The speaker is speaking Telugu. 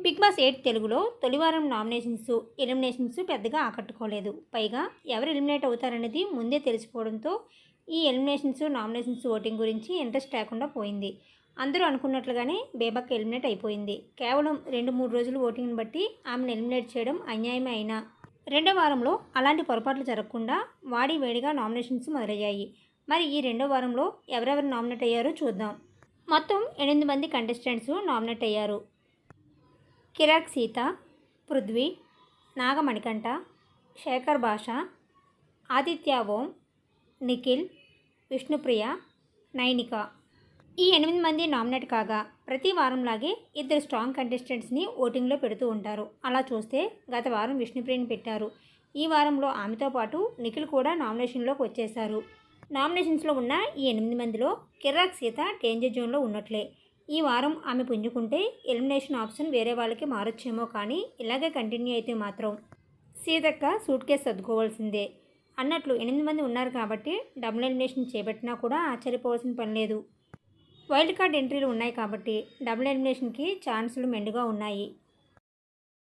బిగ్ బాస్ ఎయిట్ తెలుగులో తొలివారం నామినేషన్స్ ఎలిమినేషన్స్ పెద్దగా ఆకట్టుకోలేదు. పైగా ఎవరు ఎలిమినేట్ అవుతారనేది ముందే తెలిసిపోవడంతో ఈ ఎలిమినేషన్స్ నామినేషన్స్ ఓటింగ్ గురించి ఇంట్రెస్ట్ లేకుండా పోయింది. అందరూ అనుకున్నట్లుగానే బేబక్ ఎలిమినేట్ అయిపోయింది. కేవలం రెండు మూడు రోజులు ఓటింగ్ని బట్టి ఆమెను ఎలిమినేట్ చేయడం అన్యాయమే అయినా. రెండో వారంలో అలాంటి పొరపాట్లు జరగకుండా వాడి వేడిగా నామినేషన్స్ మొదలయ్యాయి. మరి ఈ రెండో వారంలో ఎవరెవరు నామినేట్ అయ్యారో చూద్దాం. మొత్తం ఎనిమిది మంది కంటెస్టెంట్స్ నామినేట్ అయ్యారు. కిరాక్ సీత పృథ్వీ నాగమణికంఠ శేఖర్ భాష ఆదిత్య ఓం నిఖిల్ విష్ణుప్రియ నైనిక. ఈ ఎనిమిది మంది నామినేట్ కాగా ప్రతి వారంలాగే ఇద్దరు స్ట్రాంగ్ కంటెస్టెంట్స్ని ఓటింగ్లో పెడుతూ ఉంటారు. అలా చూస్తే గత వారం విష్ణుప్రియని పెట్టారు. ఈ వారంలో ఆమెతో పాటు నిఖిల్ కూడా నామినేషన్లోకి వచ్చేశారు. నామినేషన్స్లో ఉన్న ఈ ఎనిమిది మందిలో కిర్రాక్ సీత డేంజర్ జోన్లో ఉన్నట్లే. ఈ వారం ఆమె పుంజుకుంటే ఎలిమినేషన్ ఆప్షన్ వేరే వాళ్ళకి మారొచ్చేమో కానీ ఇలాగే కంటిన్యూ అయితే మాత్రం సీతక్క సూట్ కేసు సర్దుకోవాల్సిందే. అన్నట్లు ఎనిమిది మంది ఉన్నారు కాబట్టి డబుల్ ఎలిమినేషన్ చేపట్టినా కూడా ఆశ్చర్యపోవాల్సిన పని లేదు. వైల్డ్ కార్డ్ ఎంట్రీలు ఉన్నాయి కాబట్టి డబుల్ ఎలిమినేషన్కి ఛాన్సులు మెండుగా ఉన్నాయి.